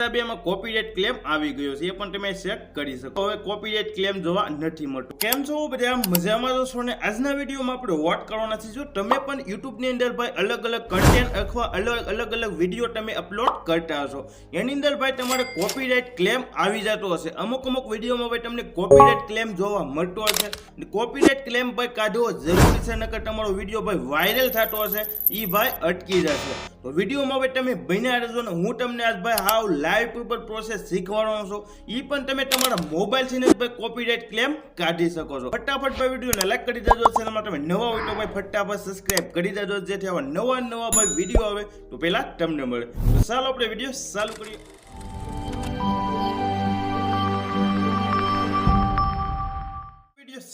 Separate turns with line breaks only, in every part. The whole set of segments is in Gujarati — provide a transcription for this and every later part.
એમાં કોપીરાઇટ ક્લેમ આવી ગયો છે, એ પણ તમે ચેક કરી શકો. હવે કોપીરાઇટ ક્લેમ જોવા નથી મળતો. કેમ છો બધા? મજામાં તો છો ને? આજના વિડીયોમાં આપણે વોટ કરવાના છે જો તમે પણ યુટ્યુબની અંદર ભાઈ અલગ અલગ કન્ટેન્ટ અથવા અલગ અલગ અલગ વીડિયો તમે અપલોડ કરતા હશો, એની અંદર ભાઈ તમારે કોપીરાઇટ ક્લેમ આવી જતો હશે. અમુક અમુક વિડીયોમાં ભાઈ તમને કોપીરાઇટ ક્લેમ જોવા મળતો હશે. કોપીરાઇટ ક્લેમ ભાઈ કાઢવો જરૂરી છે, નકર તમારો વીડિયો ભાઈ વાયરલ થતો હશે એ ભાઈ અટકી જશે. તો વિડીયોમાં ભાઈ તમે બન્યા રહેજો ને, હું તમને આજ ભાઈ હાવ લાઈવ ઉપર પ્રોસેસ શીખવાડવાનો છો એ પણ તમે તમારા મોબાઈલથી ભાઈ કોપીરાઇટ ક્લેમ કાઢી શકો છો. ફટાફટ ભાઈ વિડીયોને લાઈક કરી દેજો ચેનલમાં તમે નવા હોય તો ભાઈ ફટાફટ સબસ્ક્રાઇબ કરી દેજો, જેથી આવા નવા નવા ભાઈ વીડિયો આવે તો પહેલા તમને મળે. તો ચાલો આપણે વીડિયો ચાલુ કરીએ.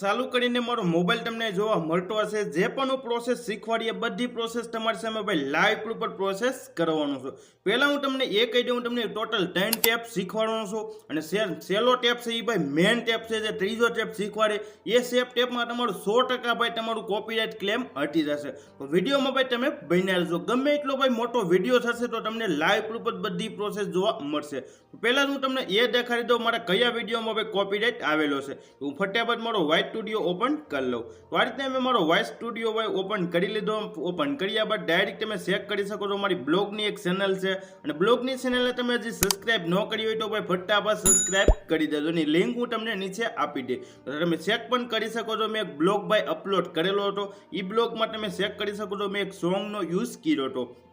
ચાલુ કરીને મારો મોબાઈલ તમને જોવા મળતો હશે. જે પણ હું પ્રોસેસ શીખવાડીએ, બધી પ્રોસેસ તમારી સામે ભાઈ લાઈવ ઉપર પ્રોસેસ કરવાનો છું. પહેલાં હું તમને એ કહી દઉં તમને ટોટલ ત્રણ ટેપ શીખવાડવાનો છું. અને સેલો ટેપ છે એ ભાઈ મેન ટેપ છે, જે ત્રીજો ટેપ શીખવાડે. એ સેફ ટેપમાં તમારું સો ટકા ભાઈ તમારું કોપીરાઇટ ક્લેમ હટી જશે. તો વિડીયોમાં ભાઈ તમે બન્યા લેજો ગમે એટલો ભાઈ મોટો વીડિયો થશે તો તમને લાઈવ ઉપર બધી પ્રોસેસ જોવા મળશે. પહેલાં હું તમને એ દેખાડી દઉં, મારા કયા વિડીયોમાં ભાઈ કોપીરાઇટ આવેલો છે. હું ફટાફટ મારો વાઇટ સ્ટુડિયો ઓપન કરી લઉં. તો આ રીતે મેં મારો વાઇટ સ્ટુડિયો હોય ઓપન કરી લીધો. ઓપન કર્યા બાદ ડાયરેક્ટ તમે ચેક કરી શકો છો. મારી બ્લોગની એક ચેનલ છે. અને બ્લોગની ચેનલને તમે હજી સબસ્ક્રાઇબ ન કરી હોય તો ભાઈ ફટાફટ સબસ્ક્રાઇબ કરી દેજો. એની લિંક હું તમને નીચે આપી દે તમે ચેક પણ કરી શકો છો. મેં એક બ્લોગ ભાઈ અપલોડ કરેલો હતો. એ બ્લોગમાં તમે ચેક કરી શકો છો. મેં એક સોંગનો યુઝ કર્યો હતો.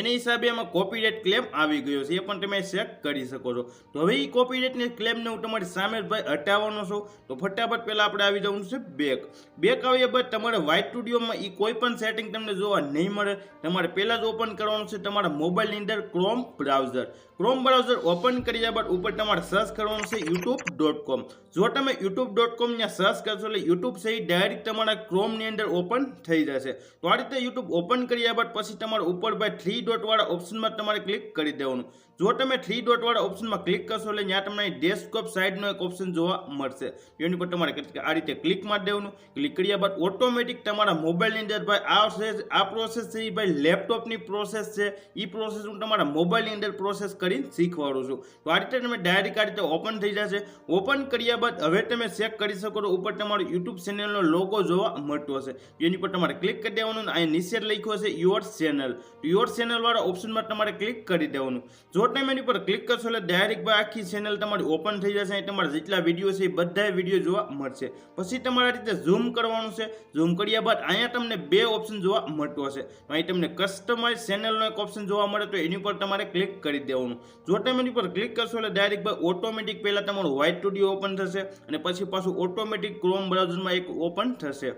એની હિસાબે એમાં કોપીરાઇટ ક્લેમ આવી ગયો છે, એ પણ તમે ચેક કરી શકો છો. તો હવે એ કોપીરાઇટની ક્લેમને હું તમારી સામે ભાઈ હટાવવાનો છું. તો ફટાફટ પહેલાં આપણે આવી જવાનું છે બેક બેક આવ્યા બાદ તમારે વાઇટ સ્ટુડિયોમાં એ કોઈ પણ સેટિંગ તમને જોવા નહીં મળે. તમારે પહેલાં જ ઓપન કરવાનું છે તમારા મોબાઈલની અંદર Chrome browser Chrome browser open કર્યા બાદ ઉપર તમારે સર્ચ કરવાનું છે યુટ્યુબ ડોટ કોમ જો તમે યુટ્યુબ ડોટ કોમ ત્યાં સર્ચ કરશો એટલે યુટ્યુબ છે ડાયરેક્ટ તમારા ક્રોમની અંદર ઓપન થઈ જશે. તો આ રીતે યુટ્યુબ ઓપન કર્યા બાદ પછી તમારે ઉપર ભાઈ થ્રી ડોટ વાળા ઓપ્શનમાં તમારે ક્લિક કરી દેવાનું. જો તમે થ્રી ડોટ વાળા ઓપ્શનમાં ક્લિક કરશો એટલે ત્યાં તમને ડેસ્કટોપ સાઇડનો એક ઓપ્શન જોવા મળશે. એની પર તમારે આ રીતે ક્લિક મારી દેવાનું. ક્લિક કર્યા બાદ ઓટોમેટિક તમારા મોબાઈલની અંદર ભાઈ આ પ્રોસેસ આ પ્રોસેસ છે એ ભાઈ લેપટોપની પ્રોસેસ છે. એ પ્રોસેસ હું તમારા મોબાઈલની અંદર પ્રોસેસ કરીને શીખવાડું છું. તો આ રીતે તમે ડાયરેક્ટ આ રીતે ઓપન થઈ જશે. ઓપન કર્યા બાદ હવે તમે ચેક કરી શકો છો ઉપર તમારો યુટ્યુબ ચેનલનો લોગો જોવા મળતો હશે. એની પર તમારે ક્લિક કરી દેવાનું. અને અહીં નીચે લખ્યું હશે યોર ચેનલ યોર ચેનલ વાળા ઓપ્શનમાં તમારે ક્લિક કરી દેવાનું. જો તમે એની પર ક્લિક કરશો એટલે ડાયરેક્ટ આખી ચેનલ તમારી ઓપન થઈ જશે. અહીં તમારા જેટલા વીડિયો છે એ બધા વીડિયો જોવા મળશે. પછી તમારે રીતે ઝૂમ કરવાનું છે. ઝૂમ કર્યા બાદ અહીંયા તમને બે ઓપ્શન જોવા મળતો હશે. અહીં તમને કસ્ટમાઇઝ ચેનલનો એક ઓપ્શન જોવા મળે તો એની પર તમારે ક્લિક કરી દેવાનું. જો તમે એની પર ક્લિક કરશો એટલે ડાયરેક્ટ ભાઈ ઓટોમેટિક પહેલાં તમારું વ્હાઇટ સ્ટુડિયો ઓપન થશે અને પછી પાછું ઓટોમેટિક ક્રોમ બ્રાઉઝરમાં એક ઓપન થશે.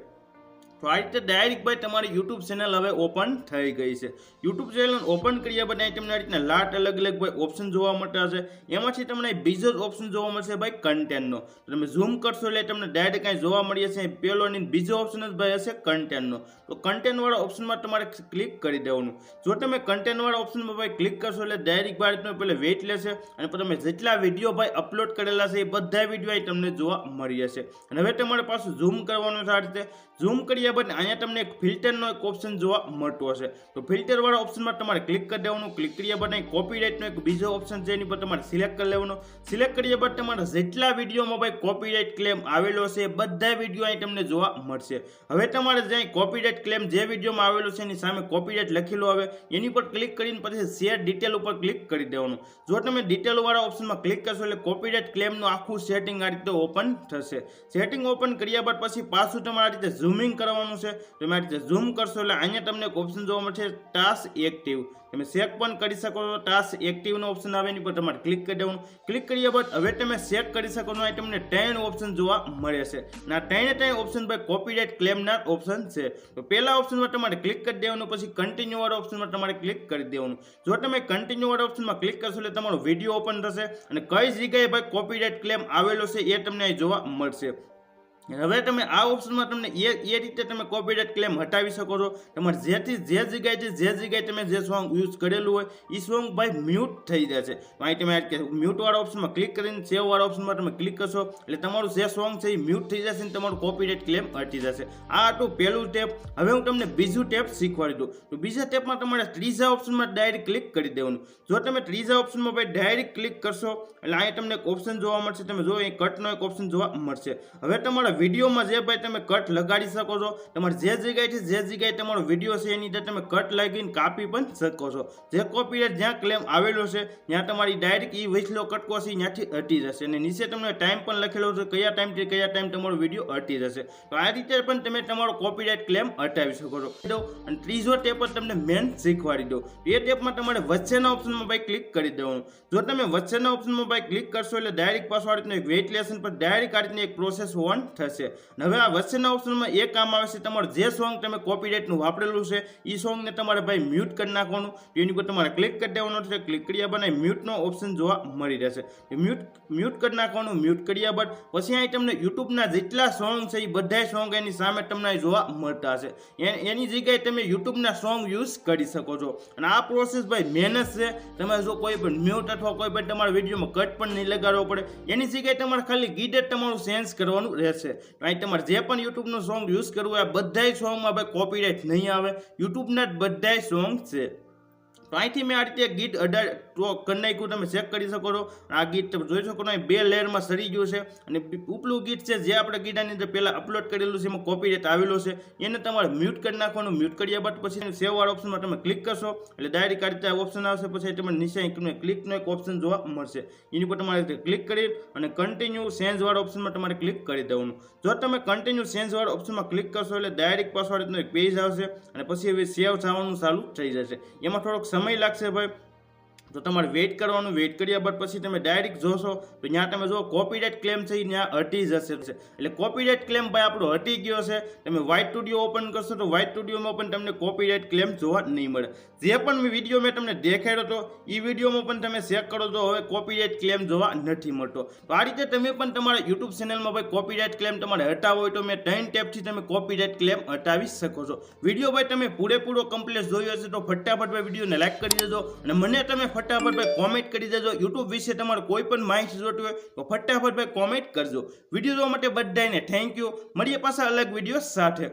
તો આ રીતે ડાયરેક્ટ ભાઈ તમારી યુટ્યુબ ચેનલ હવે ઓપન થઈ ગઈ છે. યુટ્યુબ ચેનલ ઓપન કર્યા બાદ તમને આ રીતના લાટ અલગ અલગ ભાઈ ઓપ્શન જોવા મળતા હશે. એમાંથી તમને બીજો જ ઓપ્શન જોવા મળશે ભાઈ કન્ટેન્ટનો તમે ઝૂમ કરશો એટલે તમને ડાયરેક્ટ કાંઈ જોવા મળી જશે પહેલો અને બીજો ઓપ્શન જ ભાઈ હશે કન્ટેન્ટનો તો કન્ટેન્ટવાળા ઓપ્શનમાં તમારે ક્લિક કરી દેવાનું. જો તમે કન્ટેન્ટવાળા ઓપ્શનમાં ભાઈ ક્લિક કરશો એટલે ડાયરેક્ટ ભાઈ પહેલે પહેલાં વેઇટ લેશે અને તમે જેટલા વીડિયો ભાઈ અપલોડ કરેલા છે એ બધા વીડિયો તમને જોવા મળી જશે અને હવે તમારે પાછું ઝૂમ કરવાનું છે રીતે. ઝૂમ કર્યા બાદ અહીંયા તમને એક ફિલ્ટરનો એક ઓપ્શન જોવા મળતો હશે. તો ફિલ્ટરવાળા ઓપ્શનમાં તમારે ક્લિક કરી દેવાનું ક્લિક કર્યા બાદ અહીં કોપીરાઇટનો એક બીજો ઓપ્શન છે, એની પર તમારે સિલેક્ટ કરી લેવાનો. સિલેક્ટ કર્યા બાદ તમારે જેટલા વિડીયોમાં ભાઈ કોપીરાઇટ ક્લેમ આવેલો છે બધા વીડિયો અહીં તમને જોવા મળશે. હવે તમારે જે કોપીરાઇટ ક્લેમ જે વિડીયોમાં આવેલો છે, એની સામે કોપીરાઇટ લખેલો આવે. એની પર ક્લિક કરીને પછી શેર ડિટેલ ઉપર ક્લિક કરી દેવાનું. જો તમે ડિટેલવાળા ઓપ્શનમાં ક્લિક કરશો એટલે કોપીરાઇટ ક્લેમનું આખું સેટિંગ આ રીતે ઓપન થશે. સેટિંગ ઓપન કર્યા બાદ પછી પાછું તમારે આ રીતે ઝૂમિંગ કરવાનું છે. તો આ ઝૂમ કરશો એટલે અહીંયા તમને એક ઓપ્શન જોવા મળશે ટાસ્ક એક્ટિવ તમે ચેક પણ કરી શકો છો ટાસ્ક એક્ટિવનો ઓપ્શન આવે એની પર તમારે ક્લિક કરી દેવાનું. ક્લિક કર્યા બાદ હવે તમે ચેક કરી શકો છો, અહીં તમને ટ્રેન ઓપ્શન જોવા મળે છે. આ ત્રણ ટેન ઓપ્શન ભાઈ કોપીરાઇટ ક્લેમના ઓપ્શન છે. તો પહેલા ઓપ્શનમાં તમારે ક્લિક કરી દેવાનું, પછી કન્ટિન્યુ વાળા ઓપ્શનમાં તમારે ક્લિક કરી દેવાનું. જો તમે કન્ટિન્યુ વાળા ઓપ્શનમાં ક્લિક કરશો એટલે તમારો વીડિયો ઓપન થશે. અને કઈ જગ્યાએ ભાઈ કોપીરાઇટ ક્લેમ આવેલો છે એ તમને અહીં જોવા મળશે. હવે તમે આ ઓપ્શનમાં તમને એ એ રીતે તમે કોપીરાઇટ ક્લેમ હટાવી શકો છો. તમારે જેથી જે જગ્યાએથી જે જગ્યાએ તમે જે સોંગ યુઝ કરેલું હોય એ સોંગ ભાઈ મ્યુટ થઈ જશે. તો અહીં તમે મ્યુટ વાળા ઓપ્શનમાં ક્લિક કરીને સેવવાળા ઓપ્શનમાં તમે ક્લિક કરશો, એટલે તમારું જે સોંગ છે એ મ્યુટ થઈ જશે અને તમારું કોપીરાઇટ ક્લેમ હટી જશે. આ હતું પહેલું ટેપ હવે હું તમને બીજું ટેપ શીખવાડી દઉં. તો બીજા ટેપમાં તમારે ત્રીજા ઓપ્શનમાં ડાયરેક્ટ ક્લિક કરી દેવાનું. જો તમે ત્રીજા ઓપ્શનમાં ભાઈ ડાયરેક્ટ ક્લિક કરશો, એટલે અહીંયા તમને એક ઓપ્શન જોવા મળશે. તમે જો અહીં કટનો એક ઓપ્શન જોવા મળશે. હવે તમારા વિડીયોમાં જે ભાઈ તમે કટ લગાડી શકો છો, તમારે જે જગ્યાએથી જે જગ્યાએ તમારો વીડિયો છે એની અંદર તમે કટ લાગીને કાપી પણ શકો છો. જે કોપીરાઇટ જ્યાં ક્લેમ આવેલો છે, ત્યાં તમારી ડાયરેક્ટ એ વચલો કટકો છે ત્યાંથી હટી જશે. અને નીચે તમને ટાઈમ પણ લખેલો છે, કયા ટાઈમથી કયા ટાઈમ તમારો વીડિયો હટી જશે. તો આ રીતે પણ તમે તમારો કોપીરાઇટ ક્લેમ હટાવી શકો છો. અને ત્રીજો ટેપ જ તમને મેન શીખવાડી દો એ ટેપમાં તમારે વચ્ચેના ઓપ્શનમાં ભાઈ ક્લિક કરી દેવાનું. જો તમે વચ્ચેના ઓપ્શનમાં ભાઈ ક્લિક કરશો એટલે ડાયરેક્ટ પાછો આ રીતનું એક વેઇટ લેશન પર ડાયરેક્ટ આ રીતની એક પ્રોસેસ ઓન થશે. અને હવે આ વચ્ચેના ઓપ્શનમાં એ કામ આવે છે, તમારે જે સોંગ તમે કોપીરાઇટનું વાપરેલું છે એ સોંગને તમારે ભાઈ મ્યુટ કરી નાખવાનું. એની ઉપર તમારે ક્લિક કરી દેવાનું છે ક્લિક કર્યા બાદ મ્યુટનો ઓપ્શન જોવા મળી રહેશે. મ્યુટ મ્યુટ કરી નાખવાનું મ્યુટ કર્યા બાદ પછી અહીં તમને યુટ્યુબના જેટલા સોંગ છે એ બધા સોંગ એની સામે તમને જોવા મળતા હશે. એની જગ્યાએ તમે યુટ્યુબના સોંગ યુઝ કરી શકો છો. અને આ પ્રોસેસ ભાઈ મહેનત છે. તમે જો કોઈ પણ મ્યુટ અથવા કોઈ પણ તમારા વિડીયોમાં કટ પણ નહીં લગાડવો પડે, એની જગ્યાએ તમારે ખાલી ગીત તમારું સેન્સ કરવાનું રહેશે. તો તમારે જે પણ યુટ્યુબનું સોંગ યુઝ કરવું હોય બધાય સોંગમાં ભાઈ કોપીરાઇટ નહીં આવે. યુટ્યુબના જ બધાય સોંગ છે. તો અહીંથી મેં આ રીતે ગીત અઢાર તો કરી તમે ચેક કરી શકો છો. આ ગીત તમે જોઈ શકો છો બે લેયરમાં સરી ગયું છે અને ઉપલું ગીત છે જે આપણે ગીતાની અંદર પહેલાં અપલોડ કરેલું છે, એમાં કોપીરાઇટ આવેલો છે. એને તમારે મ્યુટ કરી નાખવાનું મ્યુટ કર્યા બાદ પછી સેવવાળા ઓપ્શનમાં તમે ક્લિક કરશો. એટલે ડાયરેક્ટ આ રીતે ઓપ્શન આવશે, પછી તમને નીચે ક્લિકનો એક ઓપ્શન જોવા મળશે. એની પર તમારે ક્લિક કરી અને કન્ટિન્યુ સેન્સ ઓપ્શનમાં તમારે ક્લિક કરી દેવાનું. જો તમે કન્ટિન્યુ સેન્સ ઓપ્શનમાં ક્લિક કરશો એટલે ડાયરેક્ટ પાસવર્ડનો એક પેજ આવશે અને પછી હવે સેવ થવાનું ચાલુ થઈ જશે. એમાં થોડોક સમય લાગશે ભાઈ. તો તમારે વેઇટ કરવાનું વેઇટ કર્યા બાદ પછી તમે ડાયરેક્ટ જોશો, તો ત્યાં તમે જો કોપીરાઇટ ક્લેમ છે ત્યાં હટી જશે. એટલે કોપીરાઇટ ક્લેમ ભાઈ આપણો હટી ગયો છે. તમે વ્હાઇટ સ્ટુડિયો ઓપન કરશો તો વ્હાઇટ સ્ટુડિયોમાં પણ તમને કોપીરાઇટ ક્લેમ જોવા નહીં મળે. જે પણ વીડિયો મેં તમને દેખાડ્યો હતો એ વિડીયોમાં પણ તમે ચેક કરો તો હવે કોપીરાઇટ ક્લેમ જોવા નથી મળતો. તો આ રીતે તમે પણ તમારા યુટ્યુબ ચેનલમાં ભાઈ કોપીરાઇટ ક્લેમ તમારે હટાવો હોય તો મેં ત્રણ ટેપથી તમે કોપીરાઇટ ક્લેમ હટાવી શકો છો. વીડિયો ભાઈ તમે પૂરેપૂરો કમ્પ્લેટ જોયો હશે તો ફટાફટ ભાઈ વિડીયોને લાઈક કરી દેજો અને મને તમે ફટાફટ ભાઈ કોમેન્ટ કરી દેજો. યુટ્યુબ વિશે તમારે કોઈ પણ માહિતી જોતી હોય તો ફટાફટ ભાઈ કોમેન્ટ કરજો. વીડિયો જોવા માટે બધાને થેન્ક યુ મળીએ પાછા અલગ વીડિયો સાથે.